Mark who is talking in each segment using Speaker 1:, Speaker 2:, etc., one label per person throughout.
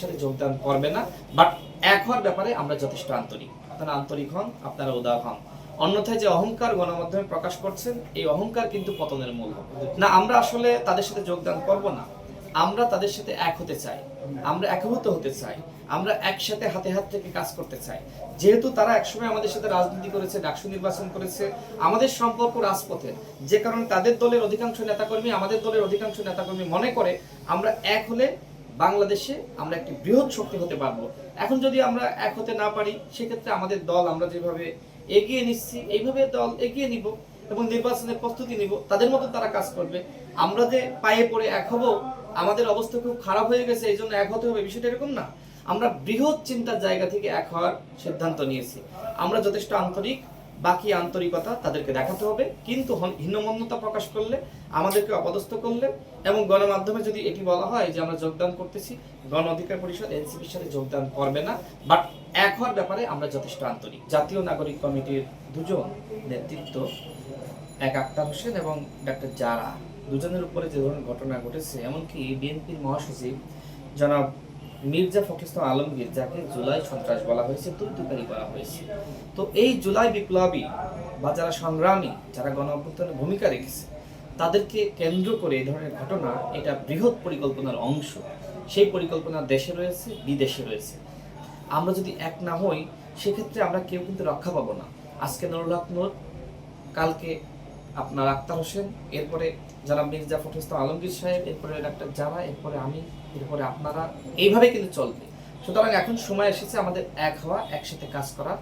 Speaker 1: সাথে যোগদান করবে না বাট এক হওয়ার ব্যাপারে আমরা যথেষ্ট আন্তরিক। আপনারা আন্তরিক হন, আপনারা উদার হন। অন্যথায় যে অহংকার গণমাধ্যমে প্রকাশ করছেন, এই অহংকার কিন্তু পতনের মূল। না, আমরা আসলে তাদের সাথে যোগদান করব না। আমরা তাদের সাথে এক হতে চাই। আমরা একভূত হতে চাই। আমরা একসাথে হাতে হাত থেকে কাজ করতে চাই। যেহেতু তারা একসময় আমাদের সাথে রাজনীতি করেছে, ডাকসু নির্বাচন করেছে, আমাদের সম্পর্ক রাজপথে। যে কারণে তাদের দলের অধিকাংশ নেতাকর্মী আমাদের দলের অধিকাংশ নেতাকর্মী মনে করে আমরা এক হলে বাংলাদেশে আমরা একটি বৃহৎ শক্তি হতে পারব। এখন যদি আমরা এক হতে না পারি, সেক্ষেত্রে আমাদের দল আমরা যেভাবে এগিয়ে নিচ্ছি, এইভাবে দল এগিয়ে নিব এবং নির্বাচনের প্রস্তুতি নিব, তাদের মতো তারা কাজ করবে। আমরা যে পায়ে পড়ে এক হব, আমাদের অবস্থা খুব খারাপ হয়ে গেছে এই জন্য এক হতে হবে, বিষয়টা এরকম না। আমরা বৃহৎ চিন্তার জায়গা থেকে এক হওয়ার সিদ্ধান্ত নিয়েছি। আমরা যথেষ্ট আন্তরিক বাকি আন্তরিকতা তাদেরকে দেখাতে হবে। কিন্তু হন- হীনমন্যতা প্রকাশ করলে, আমাদেরকে অপদস্থ করলে এবং গণমাধ্যমে যদি এটি বলা হয় যে আমরা যোগদান করতেছি, গণ অধিকার পরিষদ, এনসিপির সাথে যোগদান করবে না। বাট এক হওয়ার ব্যাপারে আমরা যথেষ্ট আন্তরিক। জাতীয় নাগরিক কমিটির দুজন নেতৃত্ব, এক আক্তার হোসেন এবং ডাক্তার জারা। দুজনের উপরে যে ধরনের ঘটনা ঘটেছে, এমনকি বিএনপির মহাসচিব জনাব মির্জা ফখরুল ইসলাম আলমগীর, যাকে জুলাই সন্ত্রাস বলা হয়েছে তৈরি বলা হয়েছে। তো এই জুলাই বিপ্লবী বা যারা সংগ্রামী, যারা গণ ভূমিকা রেখেছে, তাদেরকে কেন্দ্র করে এই ধরনের ঘটনা এটা বৃহৎ পরিকল্পনার অংশ। সেই পরিকল্পনা দেশে রয়েছে, বিদেশে রয়েছে। আমরা যদি এক না হই, সেক্ষেত্রে আমরা কেউ কিন্তু রক্ষা পাবো না। আজকে নুরুল হক কালকে আপনার আক্তার হোসেন, এরপরে যারা মির্জা ইসলাম আলমগীর সাহেব, এরপরে ডাক্তার জারা, এরপরে আমি, এরপরে আপনারা, এইভাবে কিন্তু চলবে। সুতরাং এখন সময় এসেছে আমাদের এক হওয়া, একসাথে কাজ করা।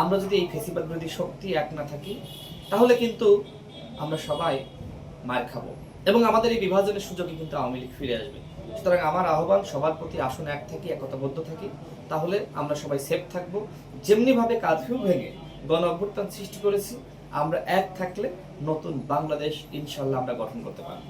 Speaker 1: আমরা যদি এই ফেসিবাদ বিরোধী শক্তি এক না থাকি, তাহলে কিন্তু আমরা সবাই মার খাব। এবং আমাদের এই বিভাজনের সুযোগে কিন্তু আওয়ামী লীগ ফিরে আসবে। সুতরাং আমার আহ্বান, সবার প্রতি আসন এক থাকি, একতাবদ্ধ থাকি, তাহলে আমরা সবাই সেফ থাকব। যেমনিভাবে কারফিউ ভেঙে গণ অভ্যুত্থান সৃষ্টি করেছি আমরা এক থাকলে নতুন বাংলাদেশ ইনশাল্লাহ আমরা গঠন করতে পারব।